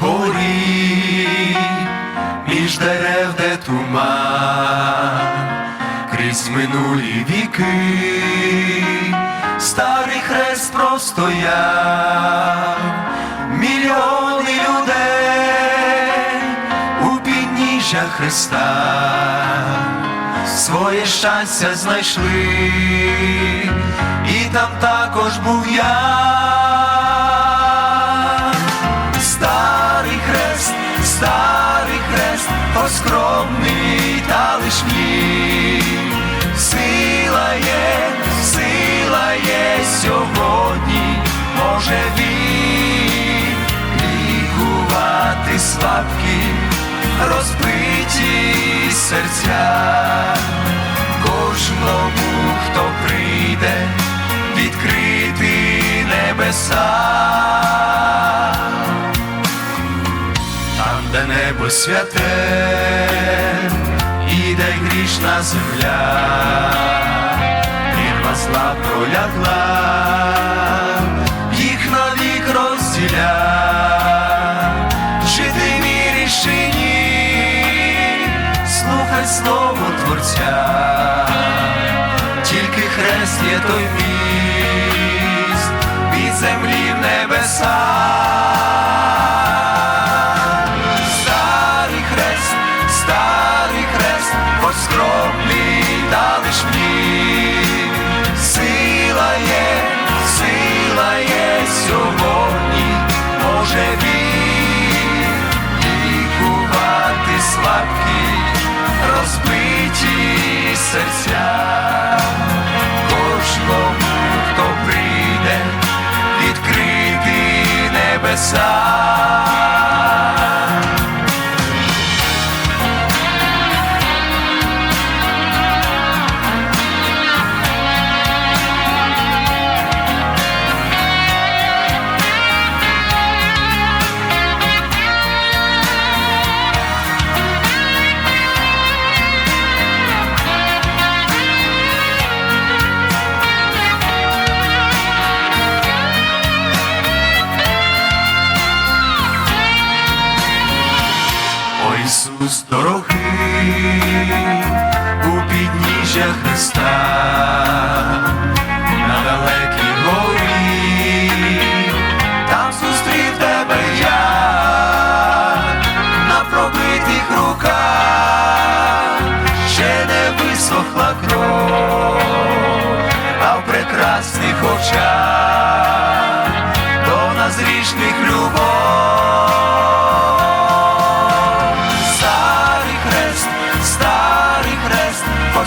горі, між дерев, де туман, крізь минулі віки, старий хрест простояв, мільйони людей у підніжжя Христа своє щастя знайшли, і там також був я. Старий хрест, поскромний та лиш мій. Сила є, сила є сьогодні, може він Там, де небо святе, і де грішна земля, вірва зла пролягла, їх навік розділя, чи ти віриш чи ні, слухай слово Творця, тільки хрест є той міст від землі серця. Кожному, хто прийде, відкрити небеса. Дорогий у підніжжя Христа, на далекій горі, там зустрів тебе я, на пробитих руках ще не висохла кров, а в прекрасних очах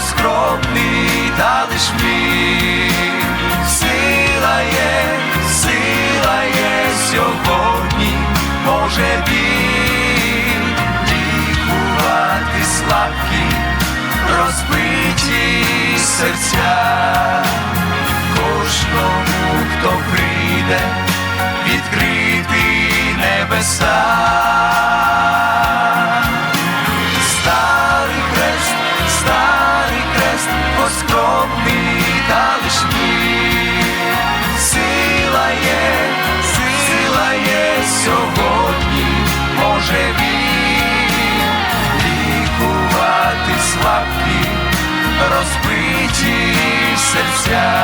хрест, поскромний та лиш мій. Сила є, сила є сьогодні, може він лікувати слабкі, розбиті серця. Кожному, хто прийде, відкрити небеса. Серця.